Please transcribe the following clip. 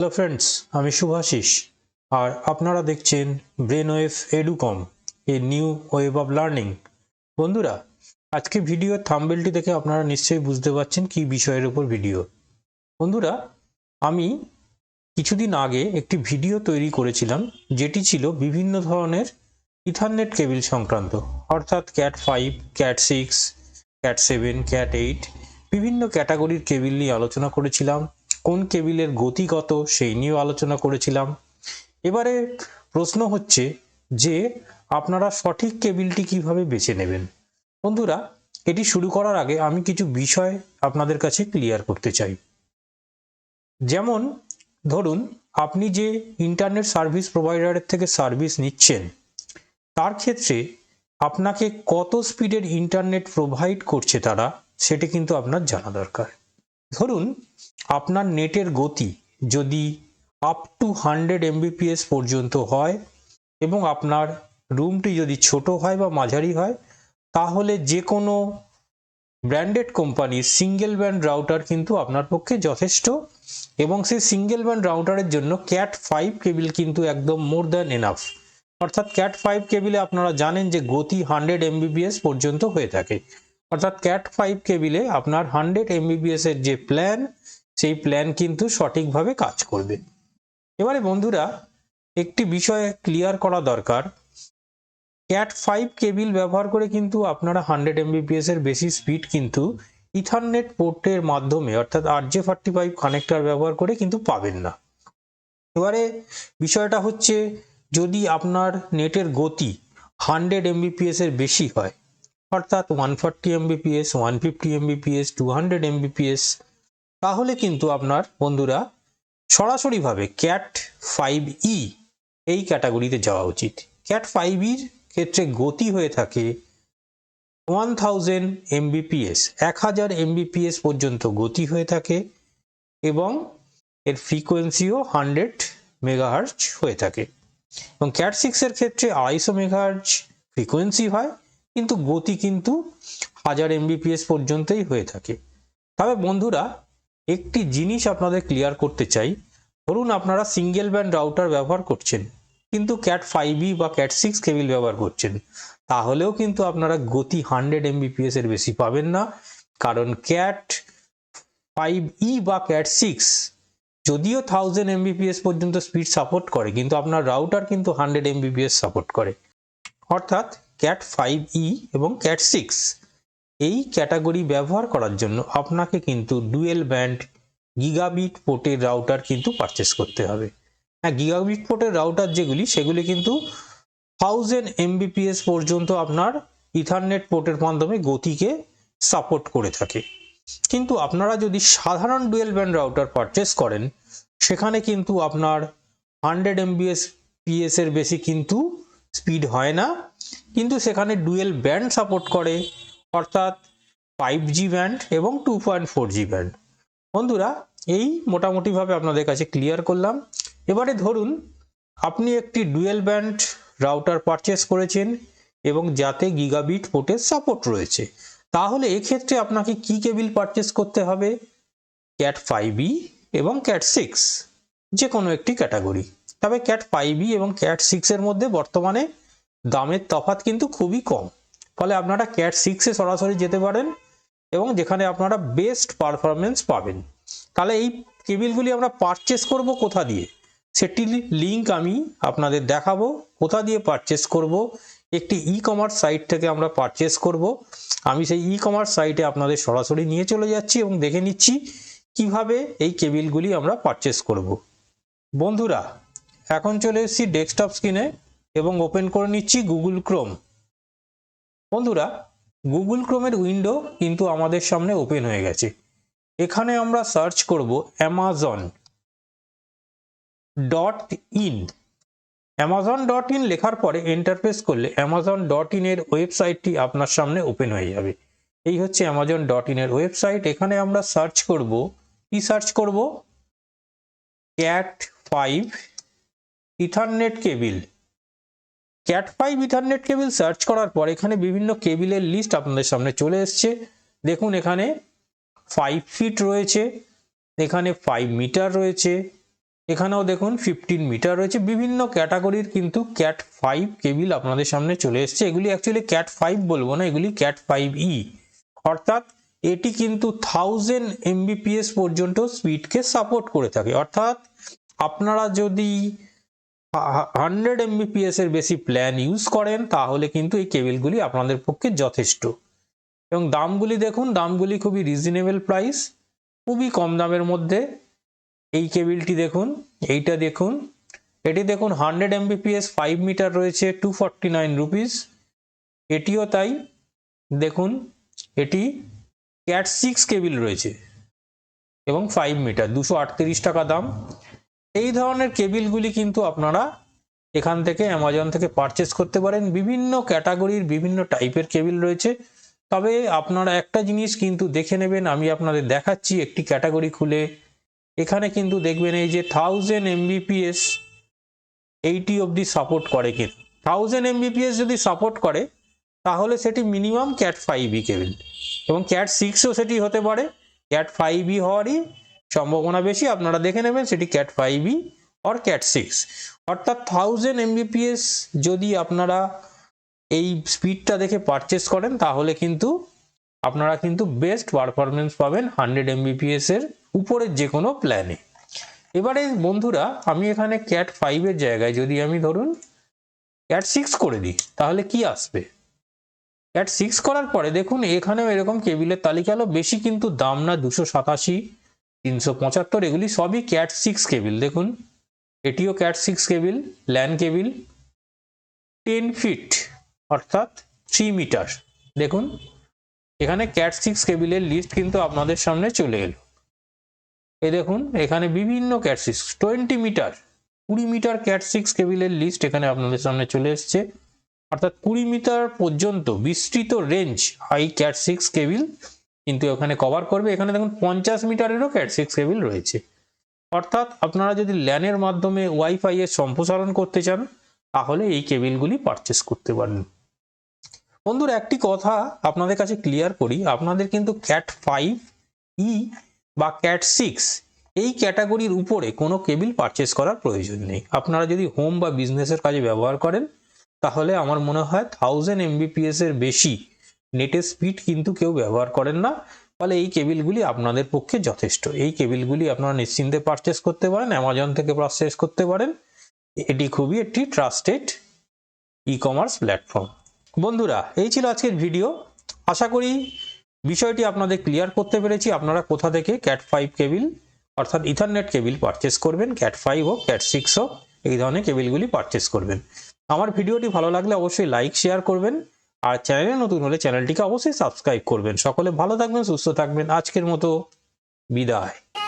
Hello friends, আমি শুভাশিস। আর আপনারা দেখছেন brain wave Educom, a new wave of learning. বন্ধুরা, আজকে ভিডিও থাম্বেলটি দেখে আপনারা নিশ্চয়ই বুঝতে পারছেন কি বিষয়ের উপর ভিডিও। বন্ধুরা, আমি কিছুদিন আগে একটি ভিডিও তৈরি করেছিলাম, যেটি ছিল বিভিন্ন ধরনের ইথারনেট কেবিল সংক্রান্ত। অর্থাৎ cat five, cat six, cat seven, cat eight, বিভিন্ন ক্যাটাগরির কেবিল নিয়ে আলোচনা করেছিলাম। কোন কেবিলের গতি কত সেই নিয়েও আলোচনা করেছিলাম। এবারে প্রশ্ন হচ্ছে যে, আপনারা সঠিক কেবিলটি কীভাবে বেছে নেবেন? বন্ধুরা, এটি শুরু করার আগে আমি কিছু বিষয় আপনাদের কাছে ক্লিয়ার করতে চাই। যেমন, ধরুন, আপনি যে ইন্টারনেট সার্ভিস প্রোভাইডারের থেকে সার্ভিস নিচ্ছেন, তার ক্ষেত্রে আপনাকে কত স্পিডের ইন্টারনেট প্রোভাইড করছে তারা, সেটি কিন্তু আপনার জানা দরকার। ধরুন আপনার নেটের গতি যদি আপ টু হান্ড্রেড এমবিপিএস পর্যন্ত হয় এবং আপনার রুমটি যদি ছোট হয় বা মাঝারি হয়, তাহলে যে কোনো ব্র্যান্ডেড কোম্পানির সিঙ্গেল ব্যান্ড রাউটার কিন্তু আপনার পক্ষে যথেষ্ট এবং সেই সিঙ্গেল ব্যান্ড রাউটারের জন্য ক্যাট ফাইভ কেবিল কিন্তু একদম মোর দ্যান এনাফ অর্থাৎ ক্যাট ফাইভ কেবিলে আপনারা জানেন যে গতি হান্ড্রেড এমবিপিএস পর্যন্ত হয়ে থাকে। অর্থাৎ ক্যাট ফাইভ কেবিলে আপনার হান্ড্রেড এমবিপিএস এর যে প্ল্যান সেই প্ল্যান কিন্তু সঠিকভাবে কাজ করবে। এবারে বন্ধুরা, একটি বিষয় ক্লিয়ার করা দরকার। ক্যাট ফাইভ কেবিল ব্যবহার করে কিন্তু আপনারা হান্ড্রেড এমবিপিএস এর বেশি স্পিড কিন্তু ইথারনেট পোর্টের মাধ্যমে, অর্থাৎ R J forty five connector ব্যবহার করে কিন্তু পাবেন না। এবারে বিষয়টা হচ্ছে, যদি আপনার নেটের গতি হান্ড্রেড এমবিপিএস এর বেশি হয় অর্থাৎ one forty Mbps one fifty Mbps two hundred Mbps তাহলে কিন্তু আপনার বন্ধুরা সরাসরিভাবে ক্যাট ফাইভ ই এই ক্যাটাগরিতে যাওয়া উচিত। ক্যাট ফাইভ ইর ক্ষেত্রে গতি হয়ে থাকে ওয়ান থাউজেন্ড এমবিপিএস এক হাজার এমবিপিএস পর্যন্ত গতি হয়ে থাকে এবং এর ফ্রিকোয়েন্সিও হান্ড্রেড মেগাহার্জ হয়ে থাকে। এবং ক্যাট সিক্সের ক্ষেত্রে আড়াইশো মেগাহার্জ ফ্রিকোয়েন্সি হয় কিন্তু গতি কিন্তু হাজার এমবিপিএস পর্যন্তই হয়ে থাকে। তবে বন্ধুরা, একটি জিনিস আপনাদের ক্লিয়ার করতে চাই। ধরুন আপনারা সিঙ্গেল ব্যান্ড রাউটার ব্যবহার করছেন, কিন্তু ক্যাট ফাইভ ই বা ক্যাট সিক্স কেবিল ব্যবহার করছেন। তাহলেও কিন্তু আপনারা গতি হান্ড্রেড এমবিপিএস এর বেশি পাবেন না, কারণ ক্যাট ফাইভ ই বা ক্যাট সিক্স যদিও থাউজেন্ড এমবিপিএস পর্যন্ত স্পিড সাপোর্ট করে, কিন্তু আপনার রাউটার কিন্তু হান্ড্রেড এমবিপিএস সাপোর্ট করে। অর্থাৎ ক্যাট ফাইভ ই এবং ক্যাট সিক্স এই ক্যাটাগরি ব্যবহার করার জন্য আপনাকে কিন্তু ডুয়েল ব্যান্ড গিগাবিট পোর্টের রাউটার কিন্তু পারচেস করতে হবে। হ্যাঁ গিগাবিট পোর্টের রাউটার যেগুলি, সেগুলি কিন্তু থাউজেন্ড এমবিপিএস পর্যন্ত আপনার ইথারনেট পোর্টের মাধ্যমে গতিকে সাপোর্ট করে থাকে। কিন্তু আপনারা যদি সাধারণ ডুয়েল ব্যান্ড রাউটার পারচেস করেন, সেখানে কিন্তু আপনার হান্ড্রেড এমবিএস পিএস এর বেশি কিন্তু স্পিড হয় না। কিন্তু সেখানে ডুয়েল ব্যান্ড সাপোর্ট করে, অর্থাৎ ফাইভ জি ব্যান্ড এবং two point four G band. বন্ধুরা, এই মোটামুটিভাবে আপনাদের কাছে ক্লিয়ার করলাম। এবারে ধরুন, আপনি একটি ডুয়েল ব্যান্ড রাউটার পারচেস করেছেন এবং যাতে গিগাবিট পোর্টের সাপোর্ট রয়েছে। তাহলে এক্ষেত্রে আপনাকে কি কেবিল পারচেস করতে হবে? ক্যাট ফাইভ ই এবং ক্যাট সিক্স যে কোনো একটি ক্যাটাগরি। তবে ক্যাট ফাইভ ই এবং ক্যাট সিক্সের মধ্যে বর্তমানে দামের তফাৎ কিন্তু খুবই কম। ফলে আপনারা ক্যাট সিক্সে সরাসরি যেতে পারেন এবং যেখানে আপনারা বেস্ট পারফরমেন্স পাবেন। তাহলে এই কেবিলগুলি আমরা পারচেস করব কোথা দিয়ে? সেটির লিঙ্ক আমি আপনাদের দেখাবো, কোথা দিয়ে পারচেস করব, একটি ই কমার্স সাইট থেকে আমরা পারচেস করব। আমি সেই ই কমার্স সাইটে আপনাদের সরাসরি নিয়ে চলে যাচ্ছি এবং দেখে নিচ্ছি কীভাবে এই কেবিলগুলি আমরা পারচেস করব। বন্ধুরা, এখন চলে এসেছি ডেস্কটপ স্ক্রিনে এবং ওপেন করে নিচ্ছি গুগল ক্রোম বন্ধুরা গুগল ক্রোমের উইন্ডো কিন্তু আমাদের সামনে ওপেন হয়ে গেছে। এখানে আমরা সার্চ করব Amazon dot in Amazon dot in লেখার পরে এন্টারফেস করলে অ্যামাজন ডট ইনের ওয়েবসাইটটি আপনার সামনে ওপেন হয়ে যাবে। এই হচ্ছে অ্যামাজন ডট ইনের ওয়েবসাইট এখানে আমরা সার্চ করব, কি সার্চ করব? Cat five ethernet cable cat five ethernet cable search করার পর এখানে বিভিন্ন কেবিলের লিস্ট আপনাদের সামনে চলে এসছে। দেখুন এখানে ফাইভ ফিট রয়েছে, এখানে ফাইভ মিটার রয়েছে, এখানেও দেখুন ফিফটিন মিটার রয়েছে। বিভিন্ন ক্যাটাগরির কিন্তু ক্যাট ফাইভ কেবিল আপনাদের সামনে চলে এসছে। এগুলি অ্যাকচুয়ালি ক্যাট ফাইভ বলব না, এগুলি ক্যাট ফাইভ ই অর্থাৎ এটি কিন্তু থাউজেন্ড এমবিপিএস পর্যন্ত স্পিডকে সাপোর্ট করে থাকে। অর্থাৎ আপনারা যদি হান্ড্রেড এমবিপিএস এর বেশি প্ল্যান ইউজ করেন, তাহলে কিন্তু এই কেবিলগুলি আপনাদের পক্ষে যথেষ্ট। এবং দামগুলি দেখুন, দামগুলি খুবই রিজনেবল প্রাইস খুবই কম দামের মধ্যে। এই কেবিলটি দেখুন, এইটা দেখুন, এটি দেখুন হান্ড্রেড এমবিপিএস ফাইভ মিটার রয়েছে টু ফর্টি নাইন রুপিস এটিও তাই, দেখুন, এটি ক্যাট সিক্স কেবিল রয়েছে, এবং ফাইভ মিটার দুশো আটত্রিশ টাকা দাম। এই ধরনের কেবিলগুলি কিন্তু আপনারা এখান থেকে অ্যামাজন থেকে পারচেস করতে পারেন। বিভিন্ন ক্যাটাগরির বিভিন্ন টাইপের কেবিল রয়েছে। তবে আপনারা একটা জিনিস কিন্তু দেখে নেবেন, আমি আপনাদের দেখাচ্ছি একটি ক্যাটাগরি খুলে। এখানে কিন্তু দেখবেন এই যে থাউজেন্ড এমবিপিএস এইটি অবধি সাপোর্ট করে কিন্তু। থাউজেন্ড এমবিপিএস যদি সাপোর্ট করে, তাহলে সেটি minimum cat five e cable. এবং ক্যাট সিক্সও সেটি হতে পারে। ক্যাট ফাইভ ই হওয়ারই সম্ভাবনা বেশি, আপনারা দেখে নেবেন সেটি cat five e or cat six অর্থাৎ থাউজেন্ড এমবিপিএস যদি আপনারা এই স্পিডটা দেখে পারচেস করেন, তাহলে কিন্তু আপনারা কিন্তু বেস্ট পারফরমেন্স পাবেন হান্ড্রেড এমবিপিএস এর উপরের যে কোনো প্ল্যানে এবারে বন্ধুরা, আমি এখানে ক্যাট ফাইভের জায়গায় যদি আমি ধরুন ক্যাট সিক্স করে দিই, তাহলে কি আসবে? ক্যাট সিক্স করার পরে দেখুন, এখানেও এরকম কেবিলের তালিকা হলো বেশি কিন্তু দাম না, দুশো সাতাশি। তিনশো পঁচাত্তর, এগুলি সবই ক্যাট সিক্স কেবিল দেখুন। এটিও cat six cable LAN cable ten feet অর্থাৎ থ্রি মিটার দেখুন, এখানে ক্যাট সিক্স কেবিলের লিস্ট কিন্তু আপনাদের সামনে চলে এলো। এ দেখুন, এখানে বিভিন্ন ক্যাট সিক্স টোয়েন্টি মিটার কুড়ি মিটার ক্যাট সিক্স কেবিলের লিস্ট এখানে আপনাদের সামনে চলে এসছে। অর্থাৎ কুড়ি মিটার পর্যন্ত বিস্তৃত range high cat six cable কিন্তু এখানে কভার করবে, এখানে দেখুন পঞ্চাশ মিটারেরও ক্যাট সিক্স কেবিল রয়েছে। অর্থাৎ আপনারা যদি ল্যানের মাধ্যমে ওয়াইফাই এর সম্প্রসারণ করতে চান, তাহলে এই কেবিলগুলি পারচেস করতে পারেন বন্ধুরা, একটি কথা আপনাদের কাছে ক্লিয়ার করি, আপনাদের কিন্তু ক্যাট ফাইভ ই বা ক্যাট সিক্স এই ক্যাটাগরির উপরে কোনো কেবিল পারচেস করার প্রয়োজন নেই। আপনারা যদি হোম বা বিজনেসের কাজে ব্যবহার করেন, তাহলে আমার মনে হয় থাউজেন্ড এমবিপিএস এর বেশি নেটের স্পিড কিন্তু কেউ ব্যবহার করেন না। ফলে এই কেবিলগুলি আপনাদের পক্ষে যথেষ্ট। এই কেবিলগুলি আপনারা নিশ্চিন্তে পারচেস করতে পারেন অ্যামাজন থেকে পারচেস করতে পারেন। এটি খুবই একটি ট্রাস্টেড ই কমার্স প্ল্যাটফর্ম বন্ধুরা, এই ছিল আজকের ভিডিও আশা করি বিষয়টি আপনাদের ক্লিয়ার করতে পেরেছি। আপনারা কোথা থেকে ক্যাট ফাইভ কেবিল, অর্থাৎ ইথারনেট কেবিল পারচেস করবেন ক্যাট ফাইভ হোক ক্যাট সিক্স হোক, এই ধরনের কেবিলগুলি পারচেস করবেন। আমার ভিডিওটি ভালো লাগলে অবশ্যই লাইক শেয়ার করবেন। আর চ্যানেলে নতুন হলে চ্যানেলটিকে অবশ্যই সাবস্ক্রাইব করবেন। সকলে ভালো থাকবেন, সুস্থ থাকবেন। আজকের মতো বিদায়।